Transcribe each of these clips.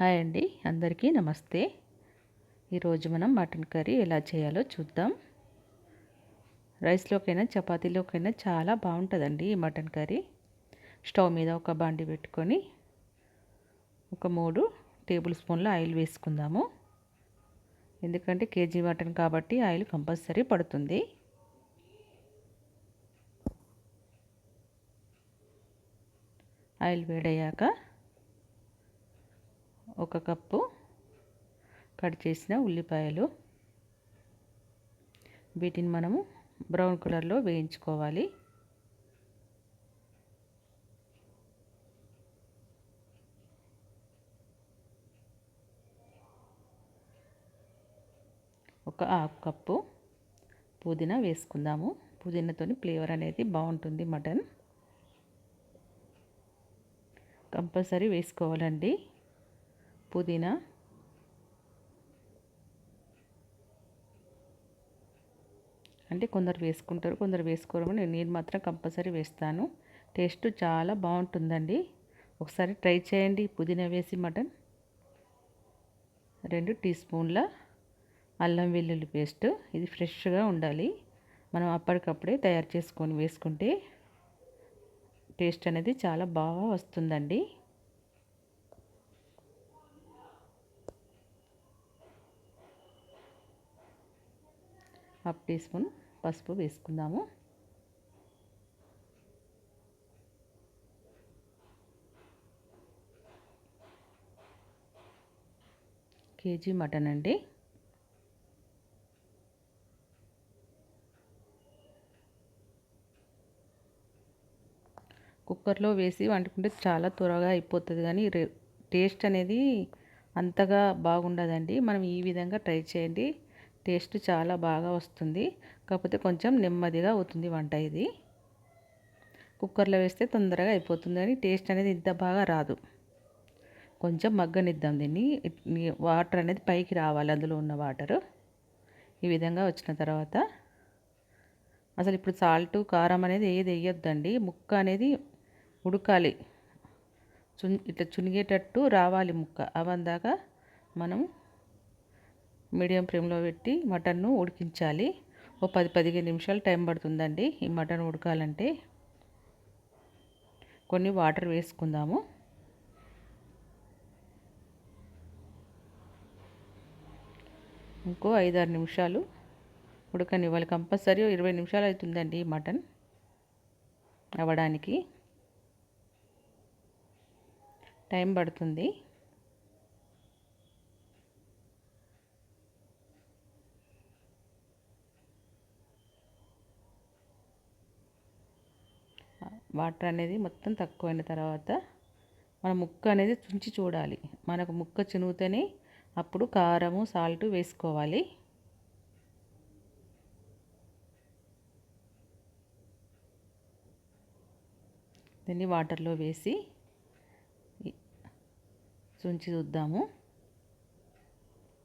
Hi అండి అందరికీ నమస్తే. ఈరోజు మనం మటన్ కర్రీ ఎలా చేయాలో చూద్దాం. రైస్లోకైనా చపాతీలోకైనా చాలా బాగుంటుందండి ఈ మటన్ కర్రీ. స్టవ్ మీద ఒక బాండి పెట్టుకొని ఒక మూడు టేబుల్ స్పూన్ల ఆయిల్ వేసుకుందాము. ఎందుకంటే కేజీ మటన్ కాబట్టి ఆయిల్ కంపల్సరీ పడుతుంది. ఆయిల్ వేడయ్యాక ఒక కప్పు కట్ చేసిన ఉల్లిపాయలు. వీటిని మనము బ్రౌన్ కలర్లో వేయించుకోవాలి. ఒక హాఫ్ కప్పు పుదీనా వేసుకుందాము. పుదీనాతో ఫ్లేవర్ అనేది బాగుంటుంది మటన్. కంపల్సరీ వేసుకోవాలండి. పుదీనా. అంటే కొందరు వేసుకుంటారు కొందరు వేసుకోరు నేను నేను మాత్రం కంపల్సరీ వేస్తాను. టేస్ట్ చాలా బాగుంటుందండి. ఒకసారి ట్రై చేయండి పుదీనా వేసి మటన్. రెండు టీ స్పూన్ల అల్లం వెల్లుల్లి పేస్ట్. ఇది ఫ్రెష్గా ఉండాలి. మనం అప్పటికప్పుడే తయారు చేసుకొని వేసుకుంటే టేస్ట్ అనేది చాలా బాగా వస్తుందండి. హాఫ్ టీ స్పూన్ పసుపు వేసుకుందాము. కేజీ మటన్ అండి. కుక్కర్లో వేసి వండుకుంటే చాలా త్వరగా అయిపోతుంది కానీ టేస్ట్ అనేది అంతగా బాగుండదండి. మనం ఈ విధంగా ట్రై చేయండి. టేస్ట్ చాలా బాగా వస్తుంది. కాకపోతే కొంచెం నెమ్మదిగా అవుతుంది వంట ఇది. కుక్కర్లో వేస్తే తొందరగా అయిపోతుంది కానీ టేస్ట్ అనేది ఇంత బాగా రాదు. కొంచెం మగ్గనిద్దాం దీన్ని. వాటర్ అనేది పైకి రావాలి అందులో ఉన్న వాటర్. ఈ విధంగా వచ్చిన తర్వాత అసలు ఇప్పుడు సాల్ట్ కారం అనేది ఏది వేయొద్దండి. ముక్క అనేది ఉడకాలి. చున్ ఇట్లా చునిగేటట్టు రావాలి ముక్క. అవందాక మనం మీడియం ఫ్లేమ్లో పెట్టి మటన్ను ఉడికించాలి. ఓ పది పదిహేను నిమిషాలు టైం పడుతుందండి ఈ మటన్ ఉడకాలంటే. కొన్ని వాటర్ వేసుకుందాము. ఇంకో ఐదారు నిమిషాలు ఉడకనివ్వాలి. కంపల్సరీ ఇరవై నిమిషాలు అవుతుందండి ఈ మటన్ అవ్వడానికి. టైం పడుతుంది. వాటర్ అనేది మొత్తం తక్కువైన తర్వాత మన ముక్క అనేది చుంచి చూడాలి. మనకు ముక్క చినుగుతేనే అప్పుడు కారము సాల్ట్ వేసుకోవాలి. దీన్ని వాటర్లో వేసి చుంచి చూద్దాము.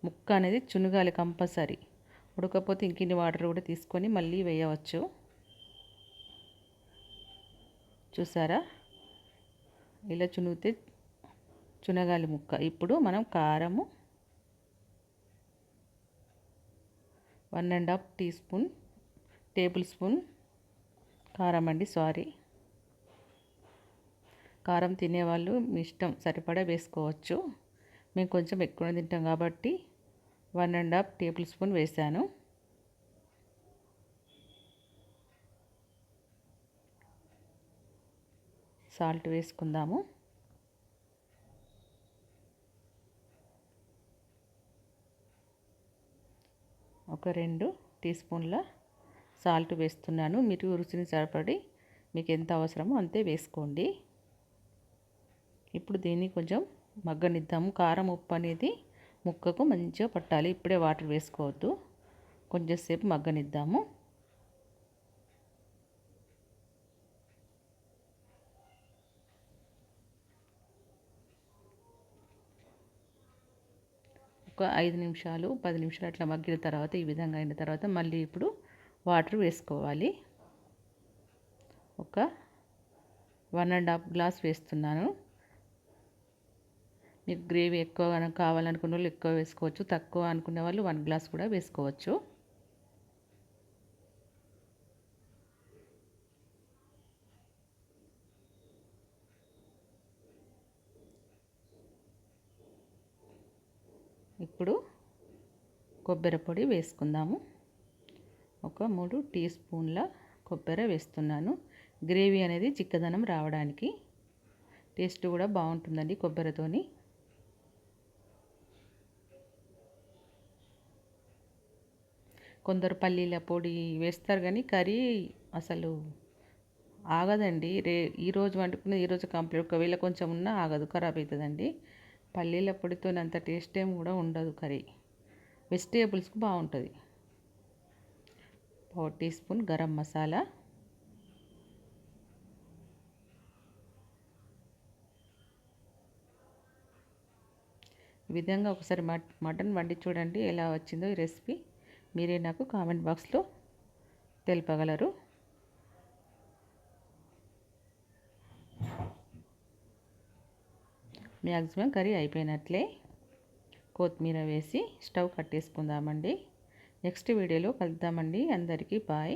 ముక్క అనేది చునుగాలి కంపల్సరీ. ఉడకపోతే ఇంకిన్ని వాటర్ కూడా తీసుకొని మళ్ళీ వేయవచ్చు. చూసారా? ఇలా చునిగితే చునగాలి ముక్క. ఇప్పుడు మనం కారము one and half teaspoon tablespoon కారం అండి సారీ. కారం తినేవాళ్ళు మీ ఇష్టం సరిపడా వేసుకోవచ్చు. మేము కొంచెం ఎక్కువ తింటాం కాబట్టి one and half tablespoon వేసాను సాల్ట్ వేసుకుందాము. ఒక రెండు టీ స్పూన్ల సాల్ట్ వేస్తున్నాను. మీరు రుచిని సరిపడి మీకు ఎంత అవసరమో అంతే వేసుకోండి. ఇప్పుడు దీన్ని కొంచెం మగ్గనిద్దాము. కారం ఉప్పు అనేది ముక్కకు మంచిగా పట్టాలి. ఇప్పుడే వాటర్ వేసుకోవద్దు. కొంచెంసేపు మగ్గనిద్దాము. ఒక ఐదు నిమిషాలు పది నిమిషాలు అట్లా మగ్గిన తర్వాత ఈ విధంగా అయిన తర్వాత మళ్ళీ ఇప్పుడు వాటర్ వేసుకోవాలి. ఒక వన్ అండ్ హాఫ్ గ్లాస్ వేస్తున్నాను. మీకు గ్రేవీ ఎక్కువ కావాలనుకున్న వాళ్ళు ఎక్కువ వేసుకోవచ్చు తక్కువ అనుకునే వాళ్ళు వన్ గ్లాస్ కూడా వేసుకోవచ్చు. ఇప్పుడు కొబ్బరి పొడి వేసుకుందాము. ఒక మూడు టీ స్పూన్ల కొబ్బరి వేస్తున్నాను. గ్రేవీ అనేది చిక్కదనం రావడానికి టేస్ట్ కూడా బాగుంటుందండి కొబ్బరితోని. కొందరు పల్లీల పొడి వేస్తారు కానీ కర్రీ అసలు ఆగదండి. రే ఈరోజు వండుకున్న ఈరోజు కంప్లీట్. ఒకవేళ కొంచెం ఉన్నా ఆగదు ఖరాబ్ అవుతుందండి. పల్లీల పొడితో అంత టేస్ట్ ఏం కూడా ఉండదు కర్రీ. వెజిటేబుల్స్కి బాగుంటుంది పావు టీ స్పూన్ గరం మసాలా. ఈ విధంగా ఒకసారి మటన్ వండి చూడండి ఎలా వచ్చిందో ఈ రెసిపీ. మీరే నాకు కామెంట్ బాక్స్లో తెలుపగలరు. మ్యాక్సిమం కర్రీ అయిపోయినట్లే కొత్తిమీర వేసి స్టవ్ కట్టేసుకుందామండి. నెక్స్ట్ వీడియోలో కలుద్దామండి. అందరికీ బాయ్.